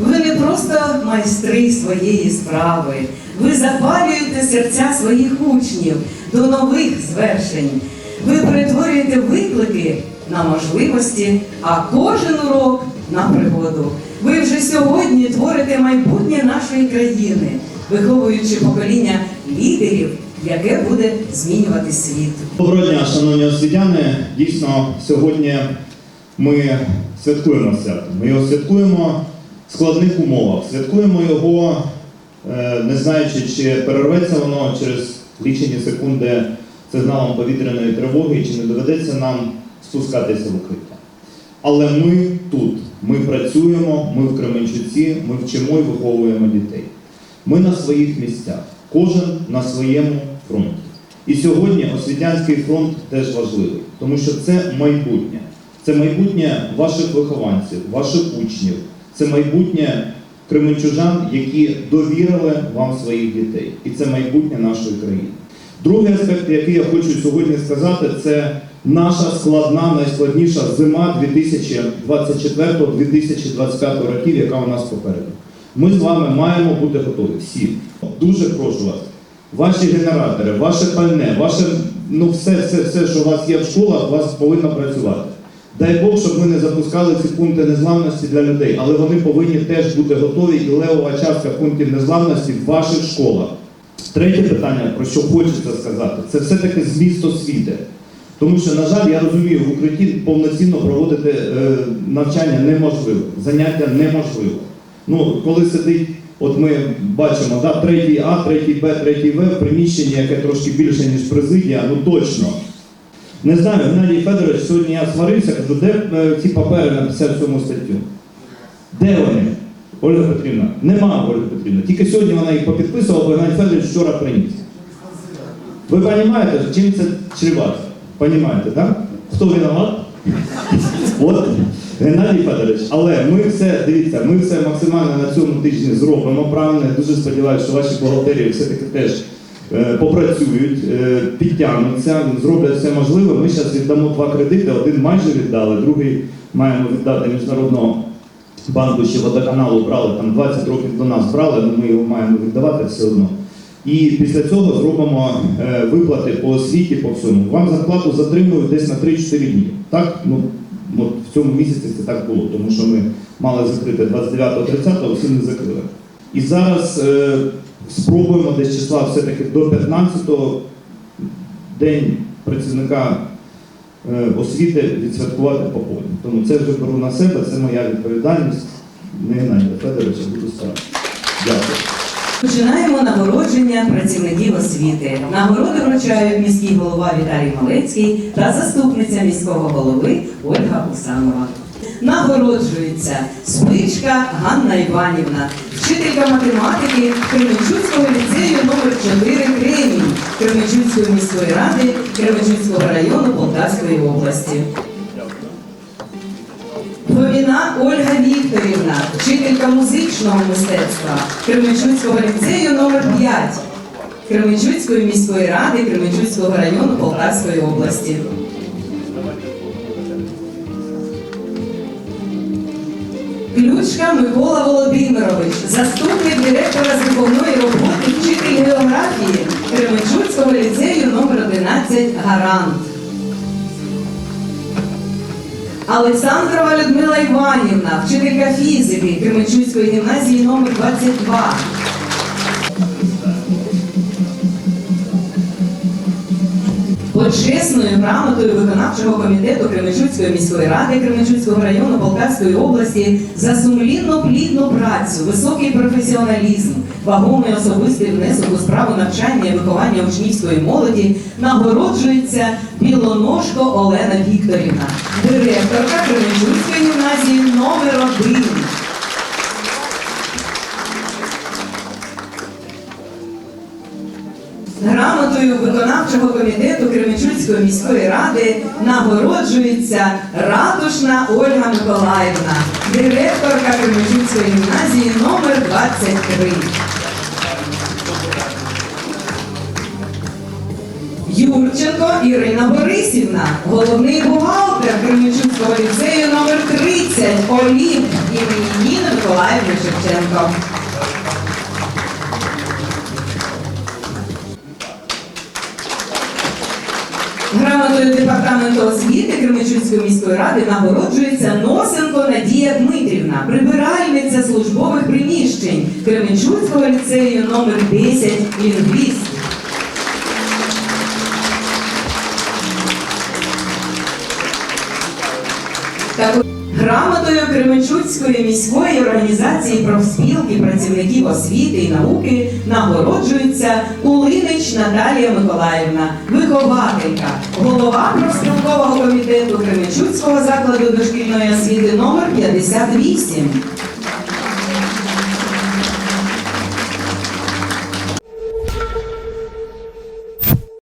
Ви не просто майстри своєї справи, ви запалюєте серця своїх учнів до нових звершень. Ви перетворюєте виклики на можливості, а кожен урок на пригоду. Ви вже сьогодні творите майбутнє нашої країни, виховуючи покоління лідерів, яке буде змінювати світ. Доброго дня, шановні освітяни. Дійсно, сьогодні ми святкуємо свято. Ми його святкуємо складних умовах. Святкуємо його, е, не знаючи, чи перерветься воно через лічені секунди сигналом повітряної тривоги, чи не доведеться нам спускатися в укриття. Але ми тут, ми працюємо, ми в Кременчуці, ми вчимо і виховуємо дітей. Ми на своїх місцях, кожен на своєму фронті. І сьогодні освітянський фронт теж важливий, тому що це майбутнє. Це майбутнє ваших вихованців, ваших учнів, це майбутнє кременчужан, які довірили вам своїх дітей. І це майбутнє нашої країни. Другий аспект, який я хочу сьогодні сказати, це наша складна, найскладніша зима 2024-2025 років, яка у нас попереду. Ми з вами маємо бути готові всі. Дуже прошу вас. Ваші генератори, ваше пальне, ваше ну все, все, все, що у вас є в школах, у вас повинно працювати. Дай Бог, щоб ми не запускали ці пункти незламності для людей, але вони повинні теж бути готові і левова частка пунктів незламності в ваших школах. Третє питання, про що хочеться сказати, це все-таки зміст освіти. Тому що, на жаль, я розумію, в укритті повноцінно проводити е, навчання неможливо, заняття неможливо. Ну, коли сидить, от ми бачимо, да, третій А, третій Б, третій В в приміщенні, яке трошки більше, ніж президія, ну точно. Не знаю, Геннадій Федорович, сьогодні я сварився, кажу, де е, ці папери на 57 статтю? Де вони? Ольга Петрівна, нема Ольги Петрівна. Тільки сьогодні вона їх попідписувала, бо Геннадій Федорович вчора приніс. Ви розумієте, чим це чревато? Понімаєте, так? Хто виноват? От Геннадій Федорович, але ми все, дивіться, ми все максимально на цьому тижні зробимо правильно. Я дуже сподіваюся, що ваші бухгалтерії все-таки теж попрацюють, е, підтягнуться, зроблять все можливе. Ми зараз віддамо два кредити, один майже віддали, другий маємо віддати міжнародного банку, ще водоканалу брали, там 20 років до нас брали, але ми його маємо віддавати все одно. І після цього зробимо е, виплати по освіті, по всьому. Вам зарплату затримують десь на 3-4 дні. Так? Ну, от в цьому місяці це так було, тому що ми мали закрити 29-30, всі не закрили. І зараз е, спробуємо десь числа все-таки до 15-го день працівника е, освіти відсвяткувати по повні. Тому це вже беру на себе, це моя відповідальність. Не Геннадія Федоровича буду старатися. Дякую. Починаємо нагородження працівників освіти. Нагороди вручають міський голова Віталій Малецький та заступниця міського голови Ольга Усанова. Нагороджується спичка Ганна Іванівна, вчителька математики Кременчуцького ліцею номер 4 Кремінь Кременчуцької міської ради Кременчуцького району Полтавської області. Фоміна Ольга Вікторівна, вчителька музичного мистецтва Кременчуцького ліцею номер 5 Кременчуцької міської ради Кременчуцького району Полтавської області. Ключка Микола Володимирович, заступник директора з виховної роботи, вчитель географії Кременчуцького ліцею номер 11 Гарант. Олександрова Людмила Іванівна, вчителька фізики Кременчуцької гімназії номер 22. Почесною грамотою виконавчого комітету Кременчуцької міської ради Кременчуцького району Полтавської області за сумлінну плідну працю, високий професіоналізм, вагомий особистий внесок у справу навчання і виховання учнівської молоді нагороджується Білоножко Олена Вікторівна, директорка Кременчуцької гімназії номер 1. Грамотою виконавчого комітету Кременчуцької міської ради нагороджується Ратушна Ольга Миколаївна, директорка Кременчуцької гімназії номер 23. Юрченко Ірина Борисівна, головний бухгалтер Кременчуцького ліцею номер 30 Олімп імені Ніни Миколаївни Шевченко. Грамотою департаменту освіти Кременчуцької міської ради нагороджується Носенко Надія Дмитрівна, прибиральниця службових приміщень Кременчуцького ліцею номер 10 лінгвіст. Грамотою Кременчуцької міської організації профспілки працівників освіти і науки нагороджується Улинич Наталія Миколаївна, вихователька, голова профспілкового комітету Кременчуцького закладу дошкільної освіти номер 58.